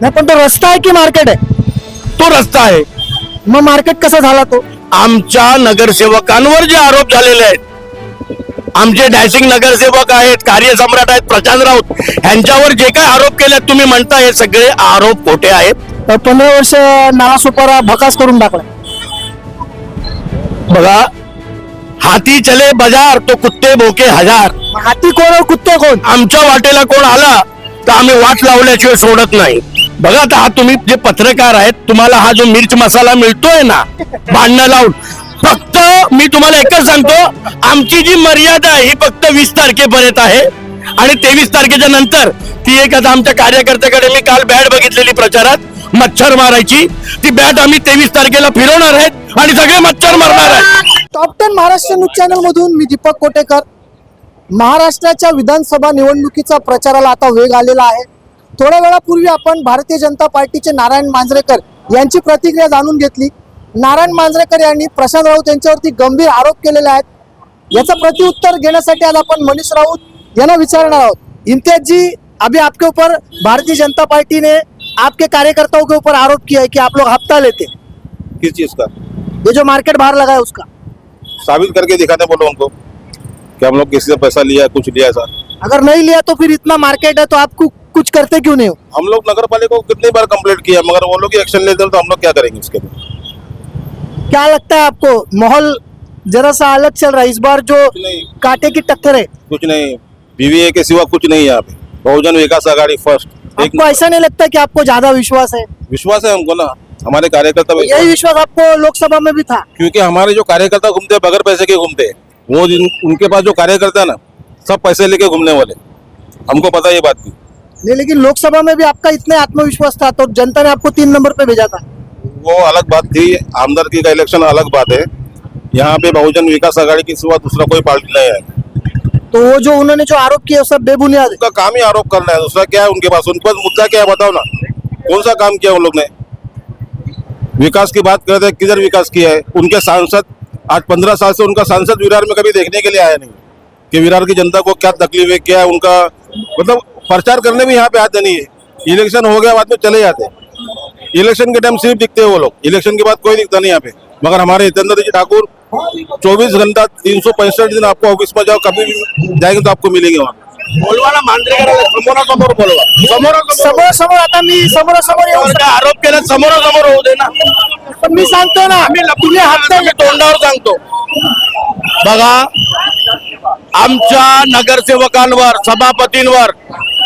नाही पण तो रस्ता आहे की मार्केट आहे? तो रस्ता आहे. मग मार्केट कसा झाला तो? आमच्या नगरसेवकांवर जे आरोप झालेले आहेत आमचे डॅशिंग नगरसेवक आहेत कार्यसम्राट आहेत प्रशांत राऊत यांच्यावर जे काय आरोप केले तुम्ही म्हणता हे सगळे आरोप खोटे आहेत. तर पंधरा वर्ष नालासोपारा भकास करून टाकला. बघा हाती चले बाजार तो कुत्ते भोके हजार. मग हाती कोण और कुत्ते कोण? आमच्या वाटेला कोण आला तर आम्ही वाट लावल्याशिवाय सोडत नाही. बघा आता हा तुम्ही जे पत्रकार आहेत तुम्हाला हा जो मिर्च मसाला मिळतोय ना भांडणं लावून फक्त मी तुम्हाला एकच सांगतो आमची जी मर्यादा आहे ही फक्त वीस तारखेपर्यंत आहे. आणि तेवीस तारखेच्या नंतर ती एक आता आमच्या कार्यकर्त्याकडे मी काल बॅट बघितलेली प्रचारात मच्छर मारायची. ती बॅट आम्ही तेवीस तारखेला फिरवणार आहेत आणि सगळे मच्छर मारणार आहेत. Top ten Maharashtra news channel मधून मी दीपक कोटेकर. महाराष्ट्राच्या विधानसभा निवडणुकीचा प्रचाराला आता वेग आलेला आहे. थोड्या वेळापूर्वी आपण भारतीय जनता पार्टीचे नारायण मांजरेकर यांची प्रतिक्रिया जाणून घेतली. नारायण मांजरेकर यांनी प्रशांत राऊत यांच्यावरती गंभीर आरोप केलेले आहेत. याचं प्रतिउत्तर घेण्यासाठी आज आपण मनीष राऊत यांना विचारणार आहोत. इम्तियाज जी अभी आपके ऊपर भारतीय जनता पार्टी ने आपके कार्यकर्ताओं के ऊपर आरोप किया है कि आप लोग हफ्ता लेते किस चीज का? ये जो मार्केट बाहर लगा है उसका. साबित करके दिखाने बोलो उनको. कि हम लोग किसी से पैसा लिया कुछ लिया ऐसा. अगर नहीं लिया तो फिर इतना मार्केट है तो आपको कुछ करते क्यों नहीं हो? हम लोग नगर पालिका को कितनी बार कंप्लेंट किया मगर वो लोग एक्शन लेते हैं तो हम लोग क्या करेंगे उसके लिए? क्या लगता है आपको? माहौल जरा सा अलग चल रहा है। इस बार जो कांटे की टक्कर है। कुछ नहीं। बीवीए के सिवा कुछ नहीं है यहाँ पे। बहुजन विकास आघाड़ी फ़र्स्ट आपको ऐसा नहीं लगता कि आपको ज़्यादा विश्वास है? विश्वास है हमको ना। हमारे कार्यकर्ता यही विश्वास आपको लोकसभा में भी था। क्योंकि हमारे जो कार्यकर्ता घूमते बगैर पैसे के घूमते वो उनके पास जो कार्यकर्ता है ना सब पैसे लेके घूमने वाले। हमको पता ये बात की नहीं लेकिन लोकसभा में भी आपका इतने आत्मविश्वास था तो जनता ने आपको तीन नंबर पे भेजा था। वो अलग बात थी। आमदारकी का इलेक्शन अलग बात है। यहाँ पे बहुजन विकास आघाड़ी की सिवा दूसरा कोई पार्टी नहीं है। तो वो जो उन्होंने जो आरोप किया सब बेबुनियाद उनका काम ही आरोप करना है दूसरा क्या है उनके पास? उनके पास मुद्दा क्या है बताओ ना। कौन सा काम किया उन लोग ने? विकास की बात करते हैं किधर विकास किया है? उनके सांसद आज पंद्रह साल से उनका सांसद विरार में कभी देखने के लिए आया नहीं। कि विरार की जनता को क्या तकलीफ है क्या है उनका मतलब प्रचार करने भी यहाँ पे आते नहीं है। इलेक्शन हो गया बाद में चले जाते हैं। इलेक्शन के टाइम सिर्फ दिखते हैं वो लोग। इलेक्शन के बाद कोई दिखता नहीं यहाँ पे। मगर हमारे हितेंद्र जी ठाकुर चौबीस घंटा तीन सौ पैंसठ दिन आपको ऑफिस में जाओ कभी भी जाएंगे तो आपको मिलेंगे वहाँ बोलवा ना मांजरेकराला समोरासमोर बोलवा। समोरासमोर समोर। समोर आता मी समोर समोर येऊ त्यावर काय आरोप केला समोरासमोर होऊ दे ना पण मी सांगतो ना तुम्ही हप्ता मी तोंडावर सांगतो. बघा आमच्या नगरसेवकांवर सभापतींवर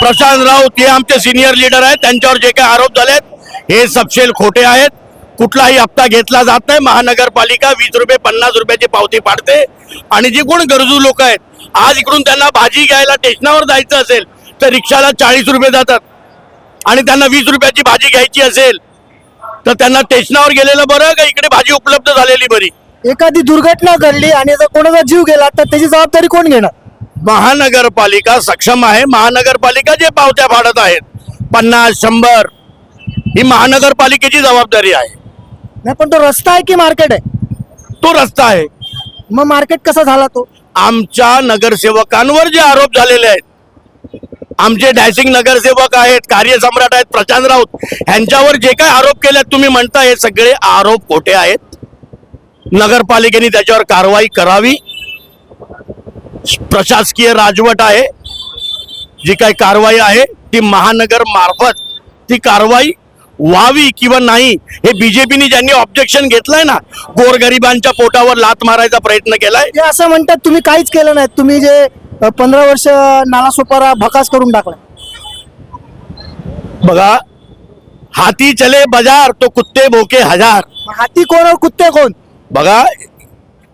प्रशांत राऊत हे आमचे सिनियर लीडर आहेत. त्यांच्यावर जे काही आरोप झालेत हे सपशेल खोटे आहेत. कुठलाही हप्ता घेतला जात नाही. महानगरपालिका वीस रुपये पन्नास रुपयाची पावती पाडते. आणि जे कोण गरजू लोक आहेत आज इकडून त्यांना भाजी घ्यायला स्टेशनावर जायचं असेल तर रिक्षाला चाळीस रुपये जातात. आणि त्यांना वीस रुपयाची भाजी घ्यायची असेल तर त्यांना स्टेशनावर गेलेलं बरं का? इकडे भाजी उपलब्ध झालेली बरी. एखादी दुर्घटना घडली आणि जर कोणाचा जीव गेला तर त्याची जबाबदारी कोण घेणार? महानगरपालिका सक्षम आहे. महानगरपालिका जे पावत्या फाडत आहेत पन्नास शंभर ही महानगरपालिकेची जबाबदारी आहे. नाही पण तो रस्ता आहे की मार्केट आहे? तो रस्ता आहे. मग मार्केट कसा झाला तो? आमच्या नगरसेवकांवर जे आरोप झालेले आहेत आमचे डॅशिंग नगरसेवक आहेत कार्यसम्राट आहेत प्रशांत राऊत यांच्यावर जे काय आरोप केले तुम्ही म्हणता हे सगळे आरोप खोटे आहेत. नगरपालिकेने त्याच्यावर कारवाई करावी. प्रशासकीय राजवट आहे. जी काही कारवाई आहे ती महानगर मार्फत ती कारवाई व्हावी किंवा नाही हे बीजेपीने ज्यांनी ऑब्जेक्शन घेतलंय ना गोरगरिबांच्या पोटावर लात मारायचा प्रयत्न केलाय. असं म्हणतात तुम्ही काहीच केलं नाही. तुम्ही जे पंधरा वर्ष नालासोपारा भकास करून टाकला बघा हाती चले बाजार तो कुत्ते भोके हजार. हाती कोण और कुत्ते कोण? बघा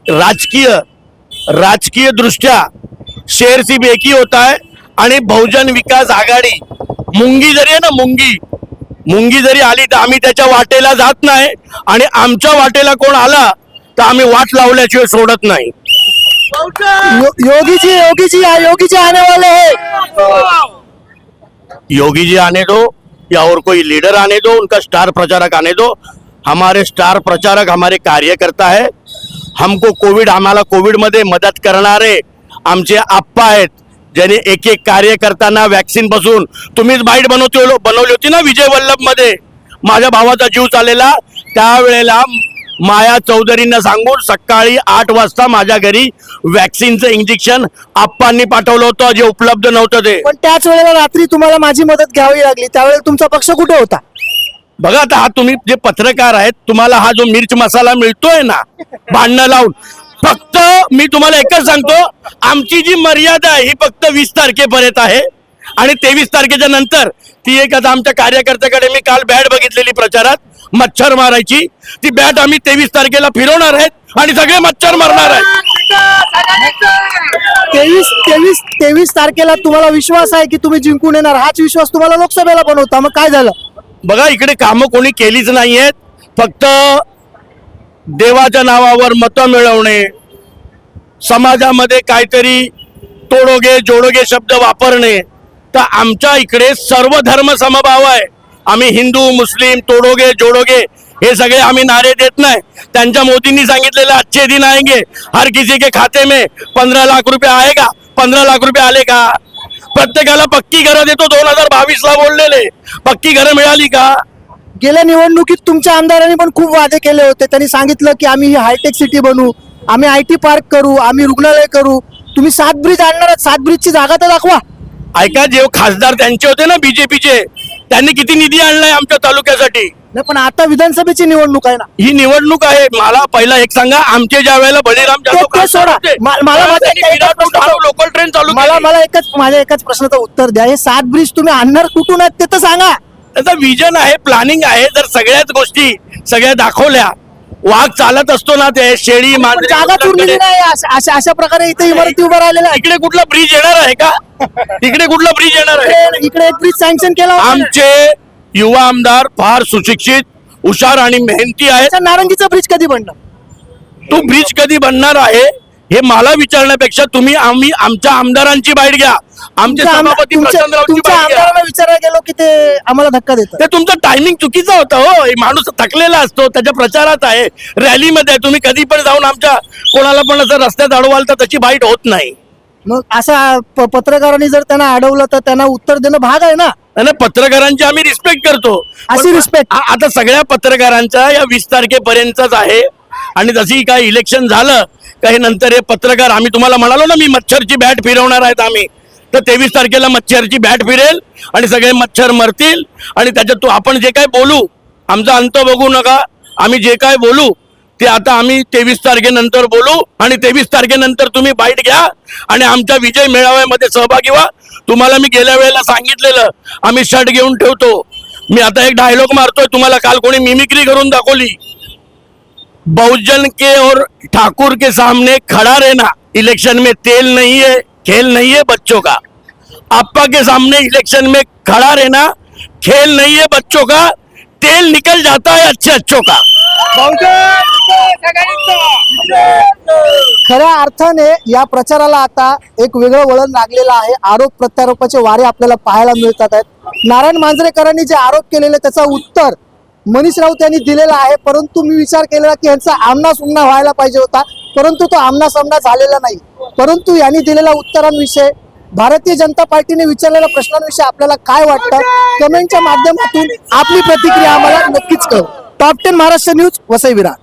राजकीय राजकीय दृष्ट्या शेर सी बेकी होता है आणि बहुजन विकास आघाडी. मुंगी जरी आहे ना मुंगी. मुंगी जरी आली तर आम्ही त्याच्या वाटेला जात नाही आणि आमच्या वाटेला कोण आला तर आम्ही वाट लावल्याशिवाय सोडत नाही. यो, योगी जी योगी जी आ- योगी जी आने वाले हैं. योगी जी आने दो या और कोई लीडर आने दो उनका स्टार प्रचारक आने दो हमारे स्टार प्रचारक हमारे कार्यकर्ता है। हमको कोविड आम्हाला कोविडमध्ये मदत करणारे आमचे आप्पा आहेत ज्याने एक एक कार्यकर्त्यांना वॅक्सिनपासून तुम्हीच बाईट बनवते बनवली होती ना विजय वल्लभमध्ये माझ्या भावाचा जीव चाललेला त्यावेळेला माया चौधरींना सांगून सकाळी आठ वाजता माझ्या घरी वॅक्सिनचं इंजेक्शन आप्पांनी पाठवलं होतं जे उपलब्ध नव्हतं ते. पण त्याच वेळेला रात्री तुम्हाला माझी मदत घ्यावी लागली. त्यावेळेला तुमचा पक्ष कुठे होता? बघा आता हा तुम्ही जे पत्रकार आहेत तुम्हाला हा जो मिर्च मसाला मिळतोय ना भांडणं लावून फक्त मी तुम्हाला एकच सांगतो आमची जी मर्यादा आहे ही फक्त वीस तारखेपर्यंत आहे. आणि तेवीस तारखेच्या नंतर ती एक आता आमच्या कार्यकर्त्याकडे मी काल बॅट बघितलेली प्रचारात मच्छर मारायची. ती बॅट आम्ही तेवीस तारखेला फिरवणार आहेत आणि सगळे मच्छर मारणार आहेत. तेवीस तेवीस तेवीस तारखेला तुम्हाला विश्वास आहे की तुम्ही जिंकून येणार? हाच विश्वास तुम्हाला लोकसभेला पण होता. मग काय झालं? बघा इकडे कामं कोणी केलीच नाहीयेत. फक्त देवाच्या नावावर मतं मिळवणे. समाजामध्ये काहीतरी तोडोगे जोडोगे शब्द वापरणे. तर आमच्या इकडे सर्व धर्म समभाव आहे. आम्ही हिंदू मुस्लिम तोडोगे जोडोगे हे सगळे आम्ही नारे देत नाही. त्यांच्या मोदींनी सांगितलेलं अच्छे दिन आएंगे. हर किसी के खाते में पंधरा लाख रुपये आहे का पंधरा लाख रुपये आले का? प्रत्येकाला पक्की घरं देतो दोन हजार बावीस ला बोललेले पक्की घरं मिळाली का? गेल्या निवडणुकीत तुमच्या आमदारांनी पण खूप वादे केले होते. त्यांनी सांगितलं की आम्ही ही हायटेक सिटी बनवू आम्ही आय टी पार्क करू आम्ही रुग्णालय करू. तुम्ही सात ब्रिज आणणार आहात. सात ब्रिजची जागा तर दाखवा. ऐका जे खासदार त्यांचे होते ना बीजेपीचे त्यांनी किती निधी आणलाय आमच्या तालुक्यासाठी? नाही पण आता विधानसभेची निवडणूक आहे ना. ही निवडणूक आहे. मला पहिला एक सांगा आमचे ज्या वेळेला बळीराम ते- ते सोडा. मा- मला माझा चालू मला. मला एकच माझ्या एकाच प्रश्नाचं उत्तर द्या. हे सात ब्रिज तुम्ही आणणार कुठून आहेत ते तर सांगा. त्याचं विजन आहे प्लॅनिंग आहे. जर सगळ्याच गोष्टी सगळ्या दाखवल्या वाघ चालत असतो ना ते शेळी मांजरे जागा चुरलेली. नाही. अशा अशा- अशा प्रकारे इथे इमारती उभ्या राहिलेल्या आहेत इकडे कुठला ब्रिज येणार आहे का? इकडे कुठला ब्रिज येणार आहे? इकडे- इकडे एक ब्रिज सँक्शन केला होता. ना. आमचे युवा आमदार फार सुशिक्षित हुशार आणि मेहनती आहेत. अच्छा, नारंगीचा ब्रिज कधी बनणार तो ब्रिज कधी बनणार आहे? हे मला विचारण्यापेक्षा तुम्ही आम्ही आमच्या आमदारांची बाईट घ्या. आमचे तुमच्या आम- सभापती तुमच्या प्रशांतरावची तुमच्या बाईट घ्या. आमदारांना विचारायला गेलो की ते आम्हाला धक्का देतात. ते तुमचं टायमिंग चुकीचा होता हो. हे माणूस थकलेला असतो त्याच्या प्रचारात आहे. रॅलीमध्ये आहे. तुम्ही कधी पण जाऊन आमच्या कोणाला पण असं रस्त्यात अडवाल तर त्याची बाईट होत नाही. मग असा प- पत्रकारांनी जर त्यांना अडवलं तर त्यांना उत्तर देणं भाग आहे ना? आणि पत्रकारांची आम्ही रिस्पेक्ट करतो. अशी पण respect? आ- आता सगळ्या पत्रकारांचा या वीस तारखेपर्यंतच आहे. आणि जशी काय इलेक्शन झालं काही नंतर हे पत्रकार आम्ही तुम्हाला म्हणालो ना मी मच्छरची बॅट फिरवणार आहेत आम्ही. तर तेवीस तारखेला मच्छरची बॅट फिरेल आणि सगळे मच्छर मरतील. आणि त्याच्यात तो आपण जे काय बोलू आमचा अंत बघू नका. आम्ही जे काय बोलू ते आता आम्ही तेवीस तारखेनंतर बोलू. आणि तेवीस तारखेनंतर तुम्ही बाईट घ्या आणि आमच्या विजय मेळाव्यामध्ये सहभागी व्हा. तुम्हाला मी गेल्या वेळेला सांगितलेलं आम्ही शर्ट घेऊन ठेवतो. मी आता एक डायलॉग मारतोय तुम्हाला काल कोणी मिमिक्री करून दाखवली. बहुजन के और ठाकुर के सामने खड़ा रहना इलेक्शन में तेल नहीं है खेल नहीं है बच्चों का। आपा के सामने इलेक्शन में खड़ा रहना खेल नहीं है बच्चों का तेल निकल जाता है अच्छे अच्छों का। खऱ्या अर्थाने या प्रचाराला आता एक वेगळं वळण लागलेलं आहे. आरोप प्रत्यारोपाचे वारे आपल्याला पाहायला मिळतात आहेत. नारायण मांजरेकरांनी जे आरोप केलेले त्याचा उत्तर मनीष राऊत यांनी दिलेला आहे. परंतु मी विचार केलेला की यांचा आमना सुमना व्हायला पाहिजे होता. परंतु तो आमना सामना झालेला नाही. परंतु यांनी दिलेल्या उत्तरांविषयी भारतीय जनता पार्टीने विचारलेल्या प्रश्नांविषयी आपल्याला काय वाटतं? कमेंटच्या माध्यमातून आपली प्रतिक्रिया आम्हाला नक्कीच कळ top ten Maharashtra news Vasai Virar